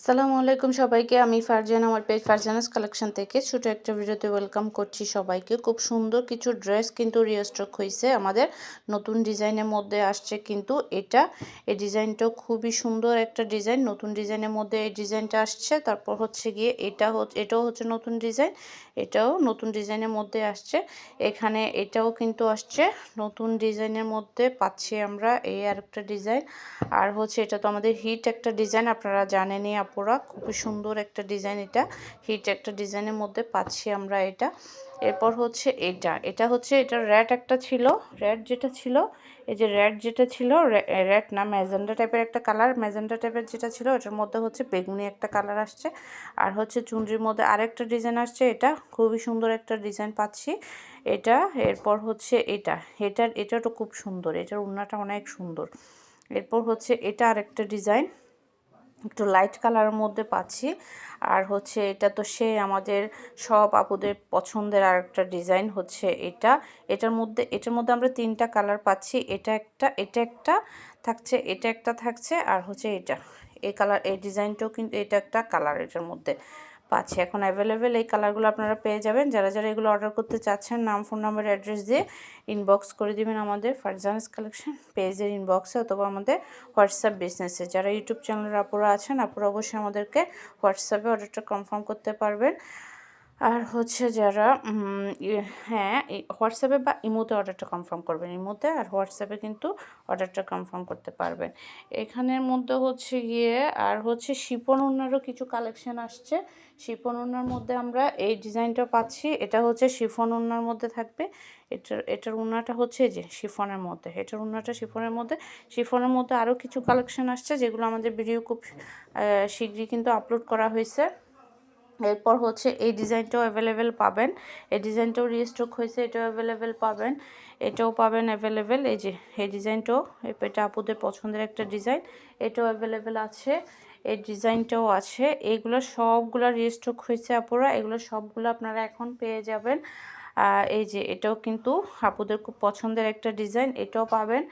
সালামু আলাইকুম সবাইকে। আমি ফারজান, আমার পেজ ফারজানাস কালেকশন থেকে ছোটো একটা ভিডিওতে ওয়েলকাম করছি সবাইকে। খুব সুন্দর কিছু ড্রেস কিন্তু রিস্টক হয়েছে আমাদের। নতুন ডিজাইনের মধ্যে আসছে কিন্তু এটা। এই ডিজাইনটাও খুবই সুন্দর একটা ডিজাইন। নতুন ডিজাইনের মধ্যে এই ডিজাইনটা আসছে। তারপর হচ্ছে গিয়ে এটা এটাও হচ্ছে নতুন ডিজাইন। এটাও নতুন ডিজাইনের মধ্যে আসছে। এখানে এটাও কিন্তু আসছে। নতুন ডিজাইনের মধ্যে পাচ্ছি আমরা এই আরেকটা ডিজাইন। আর হচ্ছে এটা তো আমাদের হিট একটা ডিজাইন। আপনারা জানেনই আপুরা খুবই সুন্দর একটা ডিজাইন এটা। হিট একটা ডিজাইনের মধ্যে পাচ্ছি আমরা এটা। এরপর হচ্ছে এটা। এটা হচ্ছে, এটা র্যাট একটা ছিল। র্যাট যেটা ছিল, এই যে র্যাট যেটা ছিল র্যাট না ম্যাজেন্ডা টাইপের একটা কালার। ম্যাজেন্ডা টাইপের যেটা ছিল এটার মধ্যে হচ্ছে বেগুনি একটা কালার আসছে। আর হচ্ছে চুনরির মধ্যে আরেকটা ডিজাইন আসছে এটা। খুবই সুন্দর একটা ডিজাইন পাচ্ছি এটা। এরপর হচ্ছে এটা। এটার এটা তো খুব সুন্দর। এটার উন্নাটা অনেক সুন্দর। এরপর হচ্ছে এটা আরেকটা ডিজাইন। একটু লাইট কালারের মধ্যে পাচ্ছি। আর হচ্ছে এটা তো সে আমাদের সব আপুদের পছন্দের আর একটা ডিজাইন হচ্ছে এটা। এটার মধ্যে এটার মধ্যে আমরা তিনটা কালার পাচ্ছি। এটা একটা এটা একটা থাকছে, এটা একটা থাকছে, আর হচ্ছে এটা। এই কালার এই ডিজাইনটাও কিন্তু এটা একটা কালার এটার মধ্যে। পাচ্ছি। এখন অ্যাভেলেবেল এই কালারগুলো আপনারা পেয়ে যাবেন। যারা যারা এগুলো অর্ডার করতে চাচ্ছেন, নাম ফোন নাম্বার অ্যাড্রেস দিয়ে ইনবক্স করে দিবেন আমাদের ফারজানস কালেকশন পেজের ইনবক্সে অথবা আমাদের হোয়াটসঅ্যাপ বিজনেসে যারা ইউটিউব চ্যানেলের আপুরা আছেন, আপুরা অবশ্যই আমাদেরকে হোয়াটসঅ্যাপে অর্ডারটা কনফার্ম করতে পারবেন। আর হচ্ছে যারা হ্যাঁ হোয়াটসঅ্যাপে বা ইমোতে অর্ডারটা কনফার্ম করবেন ইমোতে, আর হোয়াটসঅ্যাপে কিন্তু অর্ডারটা কনফার্ম করতে পারবেন। এখানের মধ্যে হচ্ছে গিয়ে, আর হচ্ছে শিপন উন্নারও কিছু কালেকশন আসছে। শিফন উন্নার মধ্যে আমরা এই ডিজাইনটা পাচ্ছি। এটা হচ্ছে শিফন উন্নার মধ্যে থাকবে। এটার এটার উন্নাটা হচ্ছে যে শিফনের মধ্যে। এটার উন্নাটা শিফনের মধ্যে। শিফনের মধ্যে আরও কিছু কালেকশন আসছে, যেগুলো আমাদের ভিডিও খুব শীঘ্রই কিন্তু আপলোড করা হয়েছে। এরপর হচ্ছে এই ডিজাইনটাও অ্যাভেলেবেল পাবেন। এই ডিজাইনটাও রিস্টক হয়েছে, এটাও অ্যাভেলেবেল পাবেন। এটাও পাবেন অ্যাভেলেবেল এই যে, এই ডিজাইনটাও এটা আপুদের পছন্দের একটা ডিজাইন। এটাও অ্যাভেলেবেল আছে, এই ডিজাইনটাও আছে। এইগুলো সবগুলো রিস্টক হয়েছে আপুরা, এগুলো সবগুলো আপনারা এখন পেয়ে যাবেন। এই যে এটাও কিন্তু আপুদের খুব পছন্দের একটা ডিজাইন, এটাও পাবেন।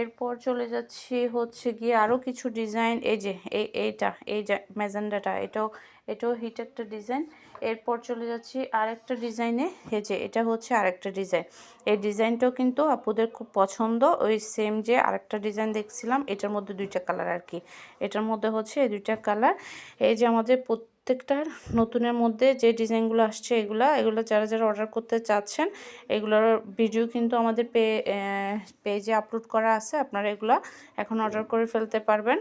এরপর চলে যাচ্ছি হচ্ছে গিয়ে আরও কিছু ডিজাইন, এই যে, এই, এইটা, এই ম্যাজেন্ডাটা এটাও এটাও হিট একটা ডিজাইন। এরপর চলে যাচ্ছি আরেকটা ডিজাইনে, এই যে এটা হচ্ছে আরেকটা ডিজাইন। এই ডিজাইনটাও কিন্তু আপুদের খুব পছন্দ, ওই সেম যে আরেকটা ডিজাইন দেখছিলাম, এটার মধ্যে দুইটা কালার আর কি। এটার মধ্যে হচ্ছে এই দুইটা কালার। এই যে আমাদের প্রত্যেকটার নতুনের মধ্যে যে ডিজাইনগুলো আসছে এগুলা, এগুলো যারা যারা অর্ডার করতে চাচ্ছেন, এগুলোর ভিডিও কিন্তু আমাদের পে পেজে আপলোড করা আছে। আপনারা এগুলো এখন অর্ডার করে ফেলতে পারবেন।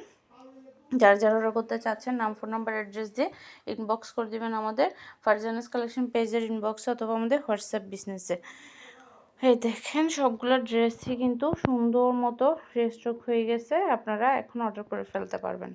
যারা যারা অর্ডার করতে চাচ্ছেন, নাম ফোন নাম্বার অ্যাড্রেস দিয়ে ইনবক্স করে দেবেন আমাদের ফারজানাস কালেকশন পেজের ইনবক্সে অথবা আমাদের হোয়াটসঅ্যাপ বিজনেসে এই দেখেন, সবগুলো ড্রেসই কিন্তু সুন্দর মতো রেস্টক হয়ে গেছে। আপনারা এখন অর্ডার করে ফেলতে পারবেন।